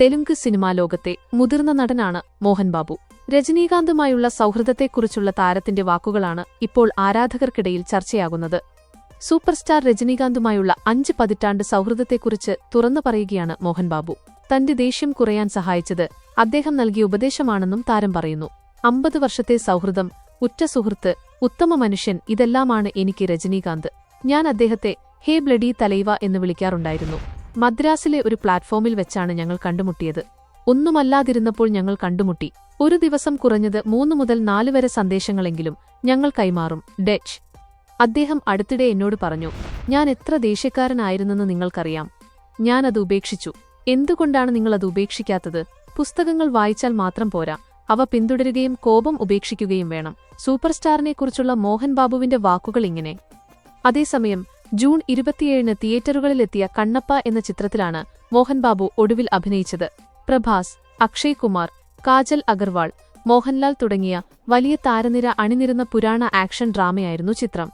Telugu cinema ലോകത്തെ മുതിർന്ന നടനാണ് മോഹൻ ബാബു. രജനീകാന്തുമായുള്ള സൗഹൃദത്തെക്കുറിച്ചുള്ള താരത്തിന്റെ വാക്കുകളാണ് ഇപ്പോൾ ആരാധകർക്കിടയിൽ ചർച്ചയാകുന്നത്. സൂപ്പർസ്റ്റാർ രജനീകാന്തുമായുള്ള അഞ്ച് പതിറ്റാണ്ട് സൗഹൃദത്തെക്കുറിച്ച് തുറന്നു പറയുകയാണ് മോഹൻ ബാബു. തന്റെ ദേഷ്യം കുറയാൻ സഹായിച്ചത് അദ്ദേഹം നൽകിയ ഉപദേശമാണെന്നും താരം പറയുന്നു. അമ്പത് വർഷത്തെ സൗഹൃദം ഉറ്റ സുഹൃത്ത് ഉത്തമ മനുഷ്യൻ ഇതെല്ലാമാണ് എനിക്ക് രജനീകാന്ത്. ഞാൻ അദ്ദേഹത്തെ ഹേ ബ്ലഡി തലൈവ എന്ന് വിളിക്കാറുണ്ടായിരുന്നു. മദ്രാസിലെ ഒരു പ്ലാറ്റ്ഫോമിൽ വെച്ചാണ് ഞങ്ങൾ കണ്ടുമുട്ടിയത്. ഒന്നുമല്ലാതിരുന്നപ്പോൾ ഞങ്ങൾ കണ്ടുമുട്ടി. ഒരു ദിവസം കുറഞ്ഞത് മൂന്ന് മുതൽ നാല് വരെ സന്ദേശങ്ങളെങ്കിലും ഞങ്ങൾ കൈമാറും. ഡച്ച്. അദ്ദേഹം അടുത്തിടെ എന്നോട് പറഞ്ഞു ഞാൻ എത്ര ദേഷ്യക്കാരനായിരുന്നെന്ന് നിങ്ങൾക്കറിയാം. ഞാനത് ഉപേക്ഷിച്ചു. എന്തുകൊണ്ടാണ് നിങ്ങളത് ഉപേക്ഷിക്കാത്തത്? പുസ്തകങ്ങൾ വായിച്ചാൽ മാത്രം പോരാ. അവ പിന്തുടരുകയും കോപം ഉപേക്ഷിക്കുകയും വേണം. സൂപ്പർ സ്റ്റാറിനെക്കുറിച്ചുള്ള മോഹൻ ബാബുവിന്റെ വാക്കുകൾ ഇങ്ങനെ. അതേസമയം ജൂൺ ഇരുപത്തിയേഴിന് തിയേറ്ററുകളിലെത്തിയ കണ്ണപ്പ എന്ന ചിത്രത്തിലാണ് മോഹൻബാബു ഒടുവിൽ അഭിനയിച്ചത്. പ്രഭാസ് അക്ഷയ് കുമാർ കാജൽ അഗർവാൾ മോഹൻലാൽ തുടങ്ങിയ വലിയ താരനിര അണിനിരുന്ന പുരാണ ആക്ഷൻ ഡ്രാമയായിരുന്നു ചിത്രം.